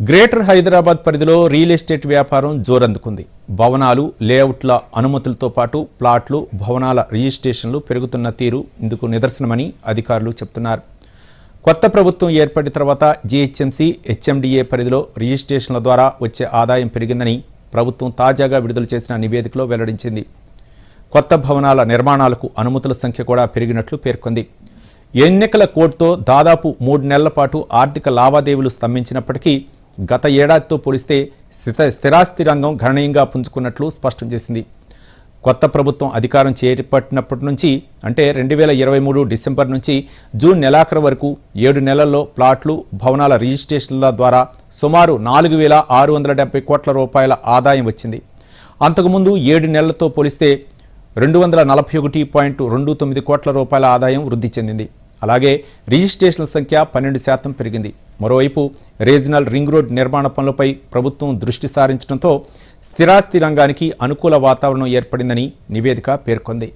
Greater Hyderabad పరిధిలో real estate వ్యాపారం జోరందుకుంది. భవనాలు లేఅవుట్ల అనుమతులతో పాటు ప్లాట్లు భవనాల రిజిస్ట్రేషన్లు పెరుగుతున్న తీరు ఇందుకు నిదర్శనమని అధికారులు చెబుతున్నారు కొత్త ప్రభుత్వం ఏర్పడిన తర్వాత జీహెచ్ఎంసీ హెచ్ఎండిఏ పరిధిలో రిజిస్ట్రేషన్ల ద్వారా వచ్చే ఆదాయం పెరిగిందని ప్రభుత్వం తాజాగా విడుదల చేసిన నివేదికలో వెల్లడించింది. కొత్త భవనాల నిర్మాణాలకు అనుమతుల సంఖ్య కూడా పెరిగినట్లు పేర్కొంది. ఎన్నికల కోడ్తో దాదాపు మూడు నెలల పాటు ఆర్థిక లావాదేవీలు స్తంభించినప్పటికీ గత ఏడాదితో పోలిస్తే స్థిత స్థిరాస్తి రంగం గణనీయంగా పుంజుకున్నట్లు స్పష్టం చేసింది. కొత్త ప్రభుత్వం అధికారం చేపట్టినప్పటి నుంచి అంటే రెండు వేల ఇరవై మూడు డిసెంబర్ నుంచి జూన్ నెలాఖరు వరకు ఏడు నెలల్లో ప్లాట్లు భవనాల రిజిస్ట్రేషన్ల ద్వారా సుమారు నాలుగు వేల ఆరు వందల డెబ్బై కోట్ల రూపాయల ఆదాయం వచ్చింది. అంతకుముందు ఏడు నెలలతో పోలిస్తే రెండు వందల నలభై ఒకటి పాయింట్ రెండు తొమ్మిది కోట్ల రూపాయల ఆదాయం వృద్ధి చెందింది. అలాగే రిజిస్ట్రేషన్ల సంఖ్య పన్నెండు శాతం పెరిగింది. మరోవైపు రీజనల్ రింగ్ రోడ్ నిర్మాణ పనులపై ప్రభుత్వం దృష్టి సారించడంతో స్థిరాస్తి రంగానికి అనుకూల వాతావరణం ఏర్పడిందని నివేదిక పేర్కొంది.